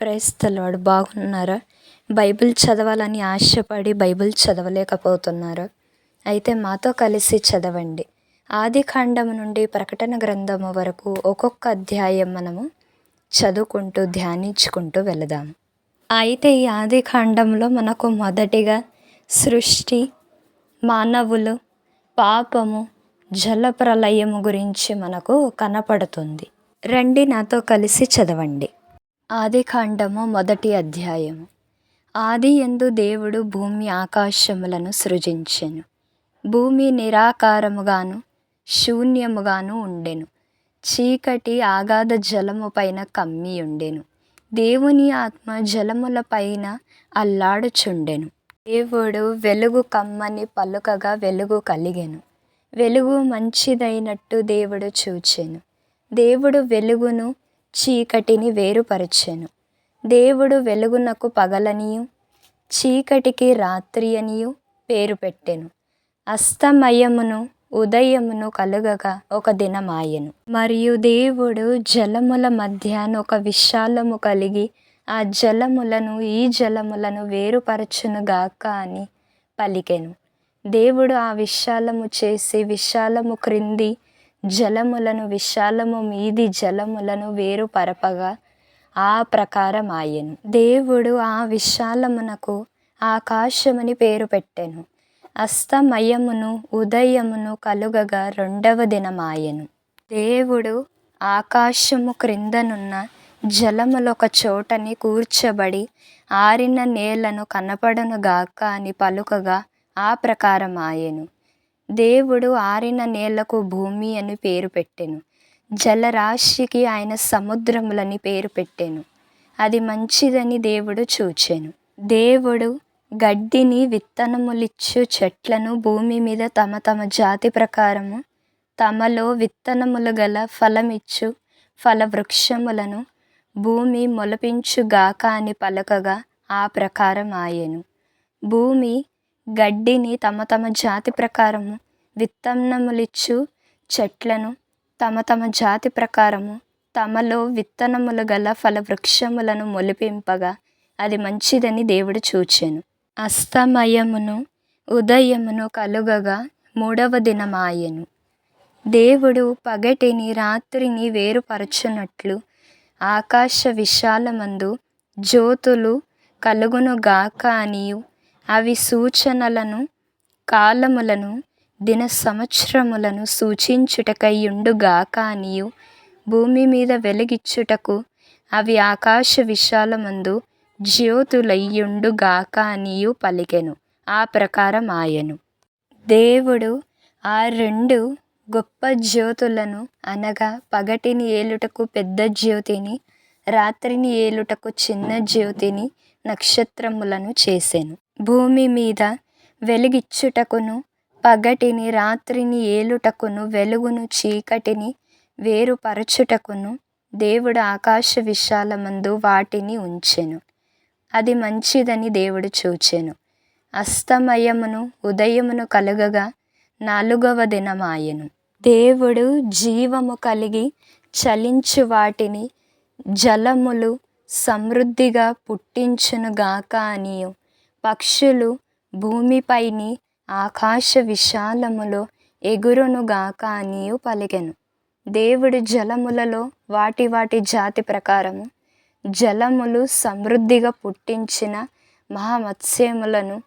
క్రైస్తలాడు బాగున్నారా? బైబిల్ చదవాలని ఆశపడి బైబిల్ చదవలేకపోతున్నారా? అయితే మాతో కలిసి చదవండి. ఆది కాండం నుండి ప్రకటన గ్రంథము వరకు ఒక్కొక్క అధ్యాయం మనము చదువుకుంటూ ధ్యానించుకుంటూ వెళదాం. అయితే ఈ ఆది కాండంలో మనకు మొదటిగా సృష్టి మానవులు పాపము జలప్రలయము గురించి మనకు కనపడుతుంది. రండి నాతో కలిసి చదవండి. ఆది కాండము మొదటి అధ్యాయము. ఆది ఎందు దేవుడు భూమి ఆకాశములను సృజించెను. భూమి నిరాకారముగాను శూన్యముగాను ఉండెను. చీకటి ఆగాధ జలము పైన కమ్మి ఉండెను. దేవుని ఆత్మ జలముల పైన అల్లాడుచుండెను. దేవుడు వెలుగు కమ్మని పలుకగా వెలుగు కలిగెను. వెలుగు మంచిదైనట్టు దేవుడు చూచెను. దేవుడు వెలుగును చీకటిని వేరుపరచెను. దేవుడు వెలుగునకు పగలనియు చీకటికి రాత్రి అనియు పేరు పెట్టెను. అస్తమయమును ఉదయమును కలుగగా ఒక దినమాయెను. మరియు దేవుడు జలముల మధ్యాన ఒక విశాలము కలిగి ఆ జలములను ఈ జలములను వేరుపరచునుగాక అని పలికెను. దేవుడు ఆ విశాలము చేసి విశాలము క్రింది జలములను విశాలము మీది జలములను వేరుపరపగా ఆ ప్రకారం ఆయను. దేవుడు ఆ విశాలమునకు ఆకాశమని పేరు పెట్టెను. అస్తమయమును ఉదయమును కలుగగా రెండవ దినమాయెను దేవుడు ఆకాశము క్రిందనున్న జలములొక చోటని కూర్చబడి ఆరిన నేలను కనపడనుగాక అని పలుకగా ఆ ప్రకారం ఆయెను. దేవుడు ఆరిన నేలకు భూమి అని పేరు పెట్టెను. జలరాశికి ఆయన సముద్రములని పేరు పెట్టెను. అది మంచిదని దేవుడు చూచెను. దేవుడు గడ్డిని విత్తనములిచ్చు చెట్లను భూమి మీద తమ తమ జాతి ప్రకారము తమలో విత్తనములు గల ఫలమిచ్చు ఫలవృక్షములను భూమి మొలపించుగాక అని పలకగా ఆ ప్రకారం ఆయెను భూమి గడ్డిని తమ తమ జాతి ప్రకారము విత్తనములిచ్చు చెట్లను తమ తమ జాతి ప్రకారము తమలో విత్తనములు గల ఫలవృక్షములను మొలిపింపగా అది మంచిదని దేవుడు చూచెను. అస్తమయమును ఉదయమును కలుగగా మూడవ దినమాయెను. దేవుడు పగటిని రాత్రిని వేరుపరచునట్లు ఆకాశ విశాలమందు జ్యోతులు కలుగునుగాక అనియు. అవి సూచనలను కాలములను దిన సంవత్సరములను సూచించుటకై ఉండుగాక అనియు. భూమి మీద వెలుగిచ్చుటకు అవి ఆకాశ విశాలమందు జ్యోతులయ్యుండుగాక అనియు పలికెను. ఆ ప్రకారం ఆయను. దేవుడు ఆ రెండు గొప్ప జ్యోతులను అనగా పగటిని ఏలుటకు పెద్ద జ్యోతిని రాత్రిని ఏలుటకు చిన్న జ్యోతిని నక్షత్రములను చేసెను. భూమి మీద వెలుగిచ్చుటకును పగటిని రాత్రిని ఏలుటకును వెలుగును చీకటిని వేరుపరచుటకును దేవుడు ఆకాశ విశాలమందు వాటిని ఉంచెను. అది మంచిదని దేవుడు చూచెను. అస్తమయమును ఉదయమును కలుగగా నాలుగవ దినమాయెను. దేవుడు జీవము కలిగి చలించు వాటిని జలములు సమృద్ధిగా పుట్టించునుగాక అనియు. పక్షులు భూమిపైని ఆకాశ విశాలములో ఎగురునుగాక అనియు పలికెను. దేవుడు జలములలో వాటి వాటి జాతి ప్రకారము జలములు సమృద్ధిగా పుట్టించిన మహామత్స్యములను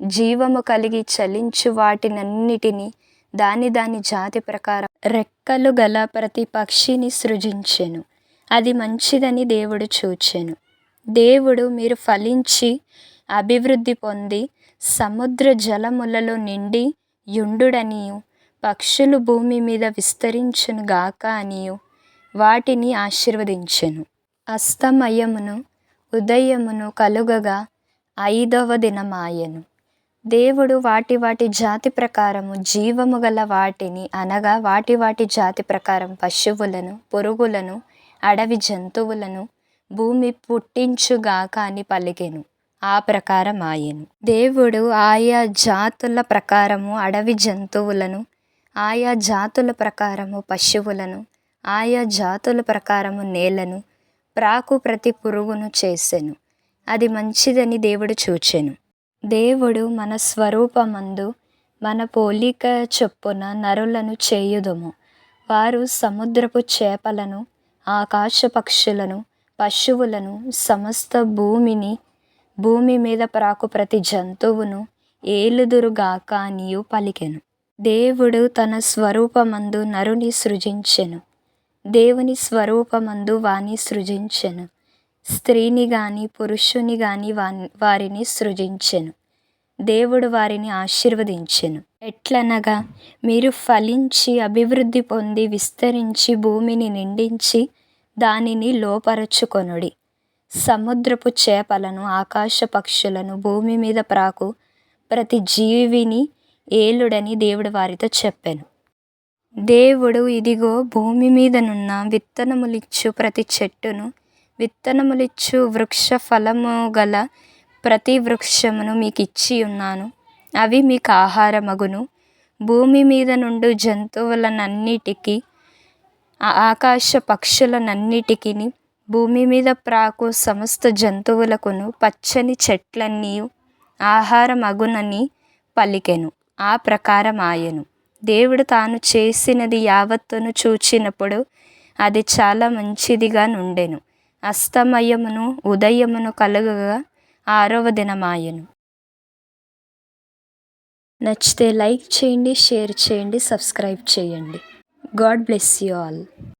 జీవము కలిగి చలించు వాటినన్నిటినీ దాని దాని జాతి ప్రకారం రెక్కలు గల ప్రతి పక్షిని సృజించెను. అది మంచిదని దేవుడు చూచెను. దేవుడు మీరు ఫలించి అభివృద్ధి పొంది సముద్ర జలములలో నిండి యుండుడనియు. పక్షులు భూమి మీద విస్తరించును గాక అనియు. వాటిని ఆశీర్వదించెను. అస్తమయమును ఉదయమును కలుగగా ఐదవ దినమాయెను. దేవుడు వాటి వాటి జాతి ప్రకారము జీవము గల వాటిని అనగా వాటి వాటి జాతి ప్రకారం పశువులను పురుగులను అడవి జంతువులను భూమి పుట్టించుగాక అని పలికెను. ఆ ప్రకారం ఆయెను. దేవుడు ఆయా జాతుల ప్రకారము అడవి జంతువులను ఆయా జాతుల ప్రకారము పశువులను ఆయా జాతుల ప్రకారము నేలను ప్రాకు ప్రతి పురుగును చేసెను. అది మంచిదని దేవుడు చూచెను. దేవుడు మన స్వరూపమందు మన పోలిక చొప్పున నరులను చేయుదుము. వారు సముద్రపు చేపలను ఆకాశ పక్షులను పశువులను సమస్త భూమిని భూమి మీద ప్రాకు ప్రతి జంతువును ఏలుదురుగాక అనియు పలికెను. దేవుడు తన స్వరూపమందు నరుని సృజించెను. దేవుని స్వరూపమందు వాని సృజించెను. స్త్రీని గాని పురుషుని గాని వారిని సృజించెను. దేవుడు వారిని ఆశీర్వదించెను. ఎట్లనగా మీరు ఫలించి అభివృద్ధి పొంది విస్తరించి భూమిని నిండించి దానిని లోపరచుకొనుడి. సముద్రపు చేపలను ఆకాశ పక్షులను భూమి మీద ప్రాకు ప్రతి జీవిని ఏలుడని దేవుడు వారితో చెప్పాను. దేవుడు ఇదిగో భూమి మీదనున్న విత్తనములిచ్చు ప్రతి చెట్టును విత్తనములిచ్చు వృక్ష ఫలము గల ప్రతి వృక్షమును మీకు ఇచ్చి ఉన్నాను. అవి మీకు ఆహారమగును. భూమి మీద నుండి జంతువులనన్నిటికీ ఆకాశ పక్షులనన్నిటికీ భూమి మీద ప్రాకు సమస్త జంతువులకును పచ్చని చెట్లన్నీ ఆహారమగునని పలికెను. ఆ ప్రకారం ఆయను దేవుడు తాను చేసినది యావత్తును చూచినప్పుడు అది చాలా మంచిదిగా నుండెను. అస్తమయమును ఉదయమును కలుగగా ఆరవ దినమాయను. నచ్చితే లైక్ చేయండి షేర్ చేయండి సబ్స్క్రైబ్ చేయండి. God bless you all.